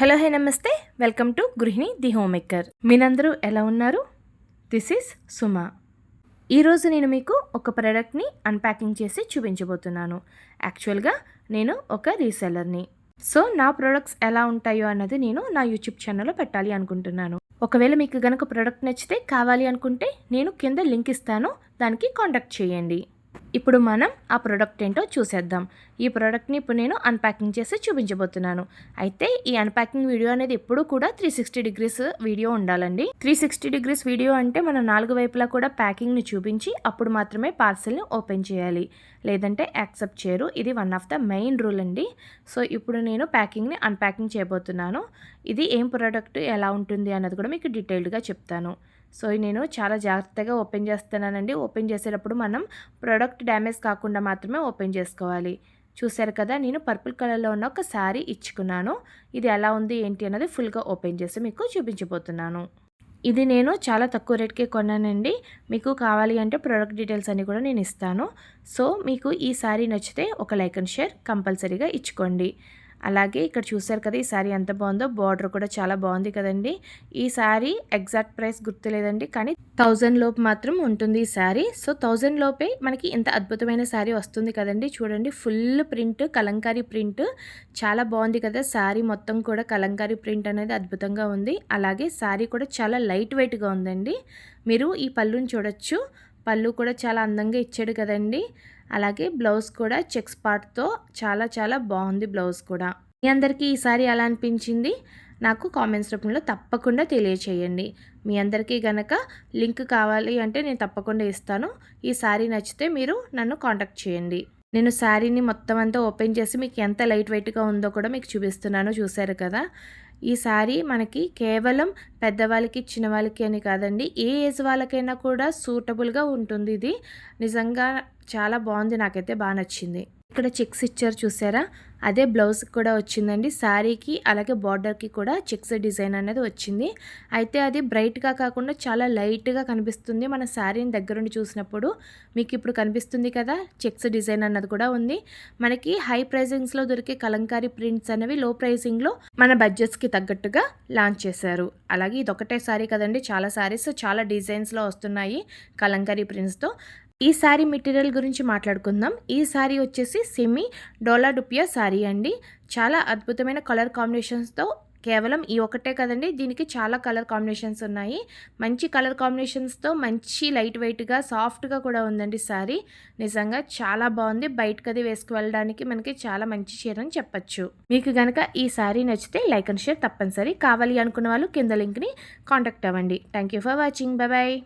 Hello hey నమస్తే. Welcome to Gruhini the home maker మీరందరూ ఎలా ఉన్నారు? This is Suma. ఈరోజు నేను మీకు ఒక ప్రోడక్ట్ని అన్ప్యాకింగ్ చేసి చూపించబోతున్నాను. యాక్చువల్గా నేను ఒక రీసెలర్ని సో నా ప్రోడక్ట్స్ ఎలా ఉంటాయో అన్నది నేను నా యూట్యూబ్ ఛానల్లో పెట్టాలి అనుకుంటున్నాను. ఒకవేళ మీకు గనక ప్రోడక్ట్ నచ్చితే కావాలి అనుకుంటే నేను కింద లింక్ ఇస్తాను. దానికి కాంటాక్ట్ చేయండి. ఇప్పుడు మనం ఆ ప్రోడక్ట్ ఏంటో చూసేద్దాం. ఈ ప్రోడక్ట్ని ఇప్పుడు నేను అన్ప్యాకింగ్ చేసి చూపించబోతున్నాను. అయితే ఈ అన్ప్యాకింగ్ వీడియో అనేది ఎప్పుడు కూడా త్రీ సిక్స్టీ డిగ్రీస్ వీడియో ఉండాలండి. త్రీ సిక్స్టీ డిగ్రీస్ వీడియో అంటే మనం నాలుగు వైపులా కూడా ప్యాకింగ్ని చూపించి అప్పుడు మాత్రమే పార్సెల్ని ఓపెన్ చేయాలి. లేదంటే యాక్సెప్ట్ చేయరు. ఇది one of the main rule అండి. సో ఇప్పుడు నేను ప్యాకింగ్ని అన్ప్యాకింగ్ చేయబోతున్నాను. ఇది ఏం ప్రోడక్ట్ ఎలా ఉంటుంది అన్నది కూడా మీకు డీటెయిల్డ్గా చెప్తాను. సో నేను చాలా జాగ్రత్తగా ఓపెన్ చేస్తున్నానండి. ఓపెన్ చేసేటప్పుడు మనం ప్రోడక్ట్ డ్యామేజ్ కాకుండా మాత్రమే ఓపెన్ చేసుకోవాలి. చూసారు కదా నేను పర్పుల్ కలర్లో ఉన్న ఒక శారీ ఇచ్చుకున్నాను. ఇది ఎలా ఉంది ఏంటి అన్నది ఫుల్గా ఓపెన్ చేసి మీకు చూపించబోతున్నాను. ఇది నేను చాలా తక్కువ రేట్కే కొన్నానండి. మీకు కావాలి అంటే ప్రోడక్ట్ డీటెయిల్స్ అన్నీ కూడా నేను ఇస్తాను. సో మీకు ఈ శారీ నచ్చితే ఒక లైక్ అండ్ షేర్ కంపల్సరీగా ఇచ్చుకోండి. అలాగే ఇక్కడ చూసారు కదా ఈ శారీ ఎంత బాగుందో బార్డర్ కూడా చాలా బాగుంది కదండి. ఈ శారీ ఎగ్జాక్ట్ ప్రైస్ గుర్తులేదండి కానీ థౌజండ్ లోపు మాత్రం ఉంటుంది ఈ శారీ సో థౌజండ్ లోపే మనకి ఇంత అద్భుతమైన శారీ వస్తుంది కదండి. చూడండి ఫుల్ ప్రింట్ కలంకారీ ప్రింట్. చాలా బాగుంది కదా శారీ మొత్తం కూడా కలంకారీ ప్రింట్ అనేది అద్భుతంగా ఉంది. అలాగే శారీ కూడా చాలా లైట్ వెయిట్గా ఉందండి. మీరు ఈ పళ్ళుని చూడొచ్చు. పళ్ళు కూడా చాలా అందంగా ఇచ్చాడు కదండి. అలాగే బ్లౌజ్ కూడా చెక్స్ పార్ట్తో చాలా చాలా బాగుంది బ్లౌజ్ కూడా. మీ అందరికీ ఈసారి ఎలా అనిపించింది? నాకు కామెంట్స్ రూపంలో తప్పకుండా తెలియచేయండి. మీ అందరికీ గనక లింక్ కావాలి అంటే నేను తప్పకుండా ఇస్తాను. ఈ శారీ నచ్చితే మీరు నన్ను కాంటాక్ట్ చేయండి. నేను శారీని మొత్తం అంతా ఓపెన్ చేసి మీకు ఎంత లైట్ వెయిట్గా ఉందో కూడా మీకు చూపిస్తున్నాను. చూశారు కదా? ఈ సారీ మనకి కేవలం పెద్దవాళ్ళకి చిన్న వాళ్ళకి అని కాదండి ఏ ఏజ్ వాళ్ళకైనా కూడా సూటబుల్గా ఉంటుంది ఇది. నిజంగా చాలా బాగుంది నాకైతే బాగా నచ్చింది. ఇక్కడ చెక్స్ ఇచ్చారు చూసారా? అదే బ్లౌజ్ కూడా వచ్చిందండి. శారీకి అలాగే బార్డర్కి కూడా చెక్స్ డిజైన్ అనేది వచ్చింది. అయితే అది బ్రైట్గా కాకుండా చాలా లైట్గా కనిపిస్తుంది మన శారీని దగ్గరుండి చూసినప్పుడు. మీకు ఇప్పుడు కనిపిస్తుంది కదా? చెక్స్ డిజైన్ అన్నది కూడా ఉంది. మనకి హై ప్రైజింగ్స్లో దొరికే కలంకారీ ప్రింట్స్ అనేవి లో ప్రైజింగ్లో మన బడ్జెట్స్కి తగ్గట్టుగా లాంచ్ చేశారు. అలాగే ఇది ఒకటే శారీ కదండి. చాలా శారీస్ చాలా డిజైన్స్లో వస్తున్నాయి కలంకారీ ప్రింట్స్తో. ఈ శారీ మెటీరియల్ గురించి మాట్లాడుకుందాం. ఈ శారీ వచ్చేసి సెమీ డోలా డుపియా శారీ అండి. చాలా అద్భుతమైన కలర్ కాంబినేషన్స్తో కేవలం ఈ ఒకటే కదండి. దీనికి చాలా కలర్ కాంబినేషన్స్ ఉన్నాయి. మంచి కలర్ కాంబినేషన్స్తో మంచి లైట్ వెయిట్గా సాఫ్ట్గా కూడా ఉందండి శారీ నిజంగా చాలా బాగుంది. బయటకు అది వేసుకు వెళ్ళడానికి మనకి చాలా మంచి చీర అని చెప్పచ్చు. మీకు కనుక ఈ శారీ నచ్చితే లైక్ అండ్ షేర్ తప్పనిసరి. కావాలి అనుకున్న వాళ్ళు కింద లింక్ని కాంటాక్ట్ అవ్వండి. Thank you for watching. Bye